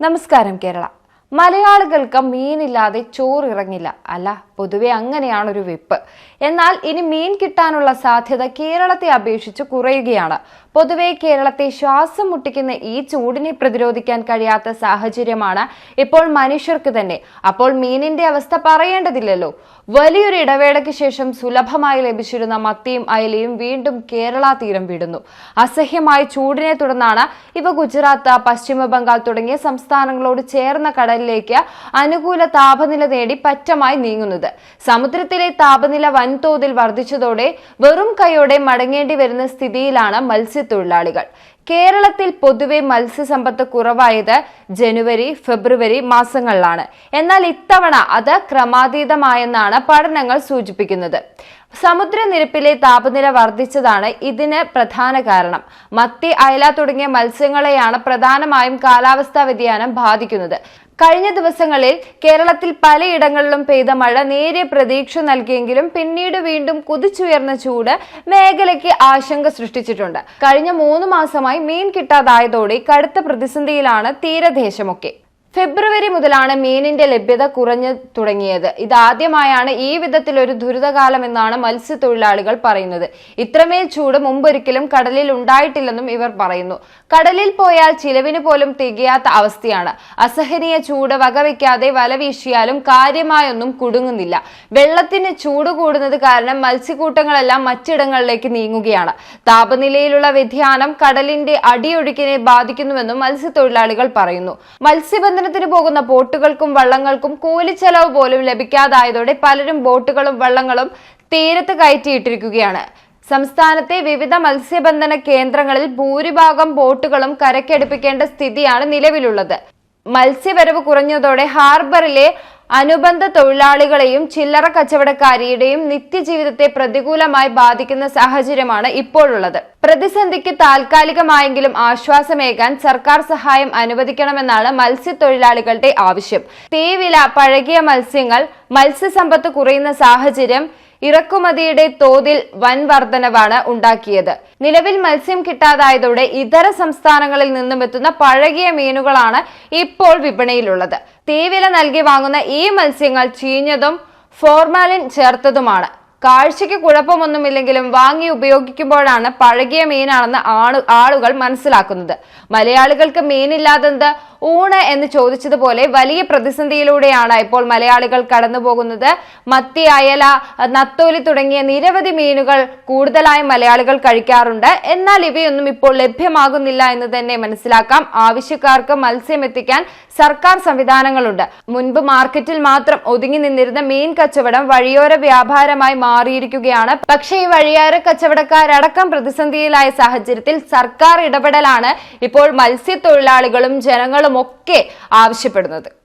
നമസ്കാരം കേരള. മലയാളികൾക്ക് മീനില്ലാതെ ചോറിറങ്ങില്ല അല്ല? പൊതുവെ അങ്ങനെയാണ് ഒരു വിപ്പ്. എന്നാൽ ഇനി മീൻ കിട്ടാനുള്ള സാധ്യത കേരളത്തെ അപേക്ഷിച്ച് കുറയുകയാണ്. പൊതുവെ കേരളത്തെ ശ്വാസം മുട്ടിക്കുന്ന ഈ ചൂടിനെ പ്രതിരോധിക്കാൻ കഴിയാത്ത സാഹചര്യമാണ് ഇപ്പോൾ മനുഷ്യർക്ക് തന്നെ. അപ്പോൾ മീനിന്റെ അവസ്ഥ പറയേണ്ടതില്ലല്ലോ. വലിയൊരു ഇടവേളയ്ക്ക് ശേഷം സുലഭമായി ലഭിച്ചിരുന്ന മത്തിയും അയലയും വീണ്ടും കേരള തീരം വിടുന്നു. അസഹ്യമായ ചൂടിനെ തുടർന്നാണ് ഇവ ഗുജറാത്ത് പശ്ചിമ ബംഗാൾ തുടങ്ങിയ സംസ്ഥാനങ്ങളോട് ചേർന്ന കടലിലേക്ക് അനുകൂല താപനില നേടി പറ്റമായി നീങ്ങുന്നത്. സമുദ്രത്തിലെ താപനില വൻതോതിൽ വർദ്ധിച്ചതോടെ വെറും കൈയോടെ മടങ്ങേണ്ടി വരുന്ന സ്ഥിതിയിലാണ് മത്സ്യത്തൊഴിലാളികൾ. കേരളത്തിൽ പൊതുവെ മത്സ്യസമ്പത്ത് കുറവായത് ജനുവരി ഫെബ്രുവരി മാസങ്ങളിലാണ്. എന്നാൽ ഇത്തവണ അത് ക്രമാതീതമായെന്നാണ് പഠനങ്ങൾ സൂചിപ്പിക്കുന്നത്. സമുദ്രനിരപ്പിലെ താപനില വർദ്ധിച്ചതാണ് ഇതിന് പ്രധാന കാരണം. മത്തി അയല തുടങ്ങിയ മത്സ്യങ്ങളെയാണ് പ്രധാനമായും കാലാവസ്ഥാ വ്യതിയാനം ബാധിക്കുന്നത്. കഴിഞ്ഞ ദിവസങ്ങളിൽ കേരളത്തിൽ പലയിടങ്ങളിലും പെയ്ത മഴ നേരിയ പ്രതീക്ഷ നൽകിയെങ്കിലും പിന്നീട് വീണ്ടും കുതിച്ചുയർന്ന ചൂട് മേഖലയ്ക്ക് ആശങ്ക സൃഷ്ടിച്ചിട്ടുണ്ട്. കഴിഞ്ഞ മൂന്ന് മാസമായി മീൻ കിട്ടാതായതോടെ കടുത്ത പ്രതിസന്ധിയിലാണ് തീരദേശമൊക്കെ. ഫെബ്രുവരി മുതലാണ് മീനിന്റെ ലഭ്യത കുറഞ്ഞു തുടങ്ങിയത്. ഇതാദ്യമായാണ് ഈ വിധത്തിൽ ഒരു ദുരിതകാലം എന്നാണ് മത്സ്യത്തൊഴിലാളികൾ പറയുന്നത്. ഇത്രമേൽ ചൂട് മുമ്പൊരിക്കലും കടലിൽ ഉണ്ടായിട്ടില്ലെന്നും ഇവർ പറയുന്നു. കടലിൽ പോയാൽ ചിലവിന് പോലും തികയാത്ത അവസ്ഥയാണ്. അസഹനീയ ചൂട് വകവയ്ക്കാതെ വല വീശിയാലും കാര്യമായൊന്നും കുടുങ്ങുന്നില്ല. വെള്ളത്തിന് ചൂട് കൂടുന്നത് കാരണം മത്സ്യക്കൂട്ടങ്ങളെല്ലാം മറ്റിടങ്ങളിലേക്ക് നീങ്ങുകയാണ്. താപനിലയിലുള്ള വ്യതിയാനം കടലിന്റെ അടിയൊഴുക്കിനെ ബാധിക്കുന്നുവെന്നും മത്സ്യത്തൊഴിലാളികൾ പറയുന്നു. മത്സ്യബന്ധന സന്ദർശനത്തിന് പോകുന്ന ബോട്ടുകൾക്കും വള്ളങ്ങൾക്കും കൂലിച്ചെലവ് പോലും ലഭിക്കാതായതോടെ പലരും ബോട്ടുകളും വള്ളങ്ങളും തീരത്ത് കയറ്റിയിട്ടിരിക്കുകയാണ്. സംസ്ഥാനത്തെ വിവിധ മത്സ്യബന്ധന കേന്ദ്രങ്ങളിൽ ഭൂരിഭാഗം ബോട്ടുകളും കരക്കടുപ്പിക്കേണ്ട സ്ഥിതിയാണ് നിലവിലുള്ളത്. മത്സ്യവരവ് കുറഞ്ഞതോടെ ഹാർബറിലെ അനുബന്ധ തൊഴിലാളികളെയും ചില്ലറ കച്ചവടക്കാരിയുടെയും നിത്യജീവിതത്തെ പ്രതികൂലമായി ബാധിക്കുന്ന സാഹചര്യമാണ് ഇപ്പോഴുള്ളത്. പ്രതിസന്ധിക്ക് താൽക്കാലികമായെങ്കിലും ആശ്വാസമേകാൻ സർക്കാർ സഹായം അനുവദിക്കണമെന്നാണ് മത്സ്യത്തൊഴിലാളികളുടെ ആവശ്യം. തീവില പഴകിയ മത്സ്യങ്ങൾ മത്സ്യസമ്പത്ത് കുറയുന്ന സാഹചര്യം ഇറക്കുമതിയുടെ തോതിൽ വൻ വർധനവാണ് ഉണ്ടാക്കിയത്. നിലവിൽ മത്സ്യം കിട്ടാതായതോടെ ഇതര സംസ്ഥാനങ്ങളിൽ നിന്നും എത്തുന്ന പഴകിയ മീനുകളാണ് ഇപ്പോൾ വിപണിയിലുള്ളത്. തീവില നൽകി വാങ്ങുന്ന ഈ മത്സ്യങ്ങൾ ചീഞ്ഞതും ഫോർമാലിൻ ചേർത്തതുമാണ്. കാഴ്ചയ്ക്ക് കുഴപ്പമൊന്നുമില്ലെങ്കിലും വാങ്ങി ഉപയോഗിക്കുമ്പോഴാണ് പഴകിയ മീനാണെന്ന് ആളുകൾ മനസ്സിലാക്കുന്നത്. മലയാളികൾക്ക് മീനില്ലാതെന്ത്? ഊണ് എന്ന് ചോദിച്ചതുപോലെ വലിയ പ്രതിസന്ധിയിലൂടെയാണ് ഇപ്പോൾ മലയാളികൾ കടന്നുപോകുന്നത്. മത്തി അയല നത്തോലി തുടങ്ങിയ നിരവധി മീനുകൾ കൂടുതലായി മലയാളികൾ കഴിക്കാറുണ്ട്. എന്നാൽ ഇവയൊന്നും ഇപ്പോൾ ലഭ്യമാകുന്നില്ല എന്ന് തന്നെ മനസ്സിലാക്കാം. ആവശ്യക്കാർക്ക് മത്സ്യം എത്തിക്കാൻ സർക്കാർ സംവിധാനങ്ങളുണ്ട്. മുൻപ് മാർക്കറ്റിൽ മാത്രം ഒതുങ്ങി നിന്നിരുന്ന മീൻ കച്ചവടം വഴിയോര വ്യാപാരമായി മാറിയിരിക്കുകയാണ്. പക്ഷേ ഈ വഴിയാര കച്ചവടക്കാരടക്കം പ്രതിസന്ധിയിലായ സാഹചര്യത്തിൽ സർക്കാർ ഇടപെടലാണ് ഇപ്പോൾ മത്സ്യത്തൊഴിലാളികളും ജനങ്ങളും ഒക്കെ ആവശ്യപ്പെടുന്നത്.